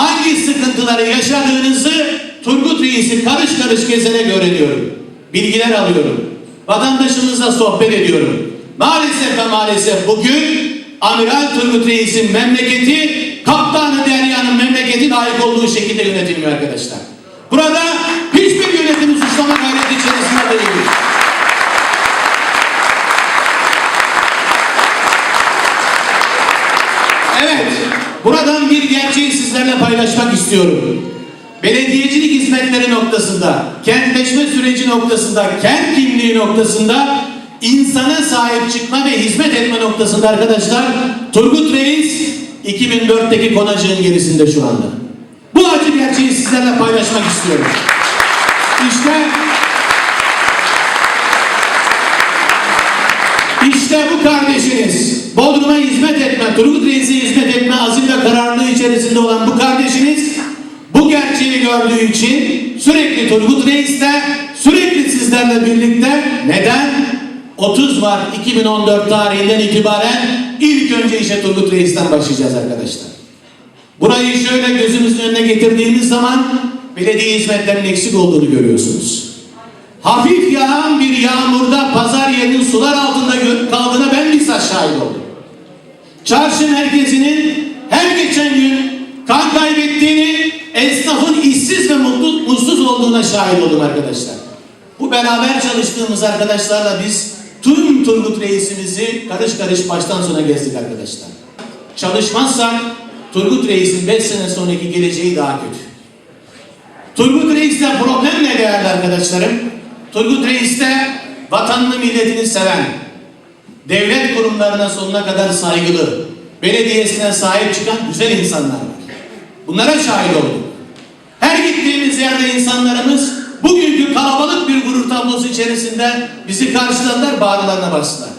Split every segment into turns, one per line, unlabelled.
hangi sıkıntıları yaşadığınızı Turgut Reis'i karış karış gezerek öğreniyorum. Bilgiler alıyorum. Vatandaşımızla sohbet ediyorum. Maalesef ve maalesef bugün Amiral Turgut Reis'in memleketi Kaptanı Derya'nın memleketi layık olduğu şekilde yönetilmiyor arkadaşlar. Burada hiçbir yönetimi suçlama gayreti içerisinde değiliz. Evet, buradan bir gerçeği sizlerle paylaşmak istiyorum. Belediyecilik hizmetleri noktasında, kentleşme süreci noktasında, kent kimliği noktasında insana sahip çıkma ve hizmet etme noktasında arkadaşlar Turgut Reis 2004'teki konacığın gerisinde şu anda. Bu acı gerçeği sizlerle paylaşmak istiyorum. İşte İşte bu kardeşiniz, etme, Turgut Reis'e hizmet etme azim ve kararlılığı içerisinde olan bu kardeşiniz, bu gerçeği gördüğü için sürekli Turgut Reis'te, sürekli sizlerle birlikte neden? 30 Mart 2014 tarihinden itibaren ilk önce işe Turgut Reis'ten başlayacağız arkadaşlar. Burayı şöyle gözümüzün önüne getirdiğimiz zaman belediye hizmetlerinin eksik olduğunu görüyorsunuz. Hafif yağan bir yağmurda pazar yerinin sular altında kaldığına ben bizzat şahit oldum. Çarşı merkezinin her geçen gün kan kaybettiğini, esnafın işsiz ve mutlu, mutsuz olduğuna şahit oldum arkadaşlar. Bu beraber çalıştığımız arkadaşlarla biz tüm Turgut Reisimizi karış karış baştan sona gezdik arkadaşlar. Çalışmazsak Turgut Reis'in 5 sene sonraki geleceği daha kötü. Turgut Reis'te problem ne değerli arkadaşlarım? Turgut Reis'te vatanını milletini seven, devlet kurumlarına sonuna kadar saygılı, belediyesine sahip çıkan güzel insanlar var. Bunlara şahit olduk. Her gittiğimiz yerde insanlarımız bugünkü kalabalık bir gurur tablosu içerisinde bizi karşıladılar, bağrılarına bastılar.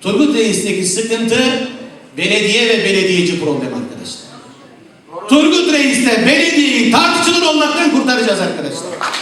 Turgut Reis'teki sıkıntı belediye ve belediyeci problem arkadaşlar. Turgut Reis'te belediyeyi tartışılır olmaktan kurtaracağız arkadaşlar.